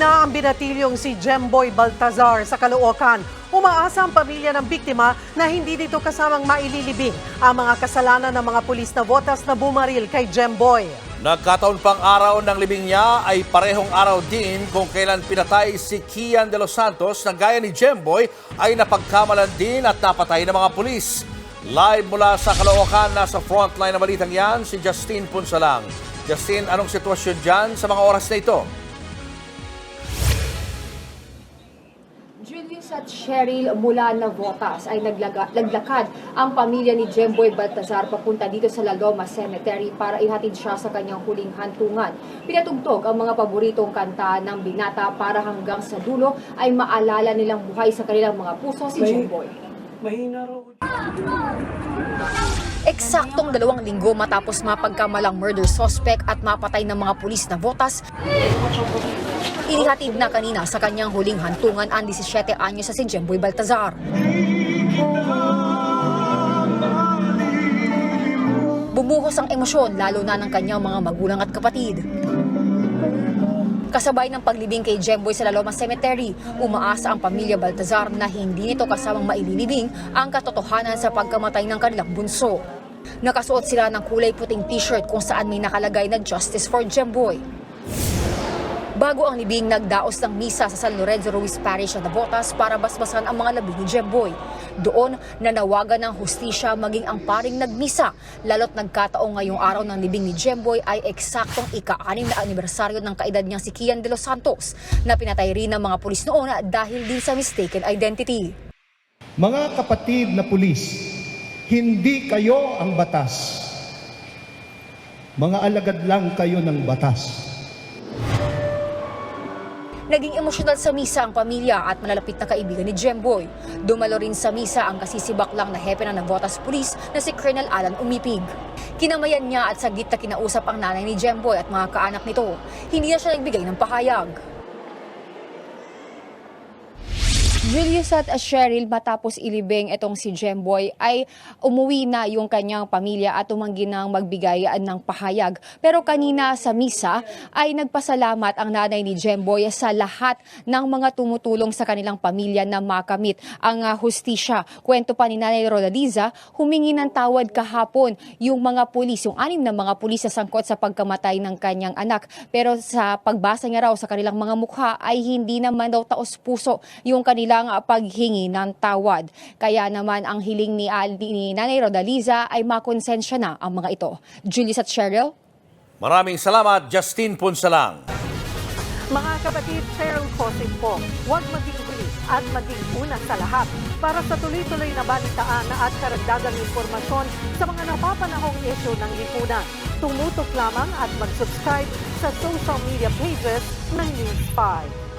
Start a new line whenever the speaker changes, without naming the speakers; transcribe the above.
na ang binatilyong si Jemboy Baltazar sa Caloocan. Umaasa ang pamilya ng biktima na hindi dito kasamang maililibing ang mga kasalanan ng mga pulis na botas na bumaril kay Jemboy.
Nagkataon pang araw ng libing niya ay parehong araw din kung kailan pinatay si Kian de los Santos na gaya ni Jemboy ay napagkamalan din at napatay ng mga pulis. Live mula sa Caloocan, nasa frontline na balitang yan, si Justine Punsalang. Justine, anong sitwasyon dyan sa mga oras na ito?
Julius at Cheryl mula Navotas ay naglaga, naglakad ang pamilya ni Jemboy Baltazar papunta dito sa La Loma Cemetery para ihatid siya sa kanyang huling hantungan. Pinatugtog ang mga paboritong kanta ng binata para hanggang sa dulo ay maalala nilang buhay sa kanilang mga puso si Jemboy.
Mahina raw.
Eksaktong dalawang linggo matapos mapagkamalang murder suspect at mapatay ng mga pulis na votas, inihatid na kanina sa kanyang huling hantungan ang 17 anyo sa si Jemboy Baltazar. Bumuhos ang emosyon lalo na ng kanyang mga magulang at kapatid. Kasabay ng paglibing kay Jemboy sa Laloma Cemetery, umaasa ang pamilya Baltazar na hindi nito kasamang maililibing ang katotohanan sa pagkamatay ng kanilang bunso. Nakasuot sila ng kulay puting t-shirt kung saan may nakalagay na Justice for Jemboy. Bago ang libing, nagdaos ng misa sa San Lorenzo Ruiz Parish sa Navotas para basbasan ang mga labi ni Jemboy. Doon, nanawagan ng hustisya maging ang paring nagmisa, lalo't nagkataong ngayong araw ng libing ni Jemboy ay eksaktong ika-anim na anibersaryo ng kaedad niyang si Kian de los Santos na pinatay rin ng mga pulis noon dahil din sa mistaken identity.
Mga kapatid na pulis, hindi kayo ang batas. Mga alagad lang kayo ng batas.
Naging emosyonal sa misa ang pamilya at malalapit na kaibigan ni Jemboy. Dumalo rin sa misa ang kasisibak lang na hepe ng Navotas Police na si Colonel Alan Umipig. Kinamayan niya at saglit na kinausap ang nanay ni Jemboy at mga kaanak nito. Hindi na siya nagbigay ng pahayag. Julius at Cheryl matapos ilibing itong si Jemboy ay umuwi na yung kanyang pamilya at tumanggi ng magbigay ng pahayag. Pero kanina sa misa ay nagpasalamat ang nanay ni Jemboy sa lahat ng mga tumutulong sa kanilang pamilya na makamit ang uh, hustisya. Kwento pa ni Nanay Rodaliza, humingi ng tawad kahapon yung mga pulis, yung anim na mga pulis sa sangkot sa pagkamatay ng kanyang anak. Pero sa pagbasa niya raw sa kanilang mga mukha ay hindi naman daw taos puso yung kanilang uh, paghingi ng tawad. Kaya naman ang hiling ni, Al- ni Nanay Rodaliza ay makonsensya na ang mga ito. Julius at Cheryl?
Maraming salamat, Justine Punsalang.
Mga kapatid, Cheryl Cosin po, huwag maging bilis at maging una sa lahat para sa tuloy-tuloy na balitaan at karagdagang impormasyon sa mga napapanahong issue ng lipunan. Tumutok lamang at mag-subscribe sa social media pages ng News 5.